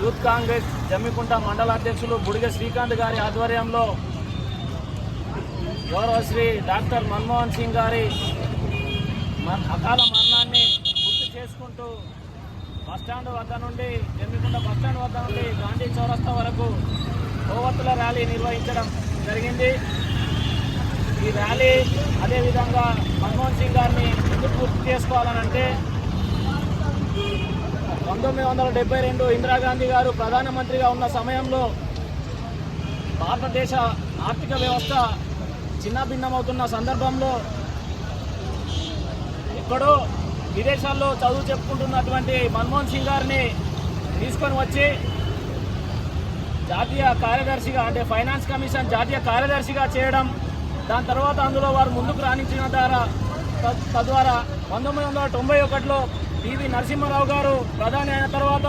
Youth Congress Jammikunta మండల అధ్యక్షులు బుడిగ శ్రీకాంత్ గారి ఆధ్వర్యంలో గౌరవ శ్రీ డాక్టర్ మన్మోహన్ సింగ్ గారి మ- అకాల మరణాన్ని గుర్తు చేసుకుంటూ బస్టాండ్ వద్ద నుండి జమ్మికుంట బస్టాండ్ వద్ద నుండి గాంధీ చౌరస్తా వరకు కోవత్తుల ర్యాలీ నిర్వహించడం జరిగింది. ఈ ర్యాలీ అదేవిధంగా మన్మోహన్ సింగ్ గారిని ఎందుకు గుర్తు చేసుకోవాలనంటే పంతొమ్మిది వందల డెబ్బై రెండు ఇందిరాగాంధీ గారు ప్రధానమంత్రిగా ఉన్న సమయంలో భారతదేశ ఆర్థిక వ్యవస్థ చిన్నభిన్నమవుతున్న సందర్భంలో ఎక్కడో విదేశాల్లో చదువు చెప్పుకుంటున్నటువంటి మన్మోహన్ సింగ్ గారిని తీసుకొని వచ్చి జాతీయ కార్యదర్శిగా అంటే ఫైనాన్స్ కమిషన్ జాతీయ కార్యదర్శిగా చేయడం దాని తర్వాత అందులో వారు ముందుకు రాణించిన ద్వారా తద్వారా పంతొమ్మిది వందల తొంభై ఒకటిలో పివి నరసింహారావు గారు ప్రధాని అయిన తర్వాత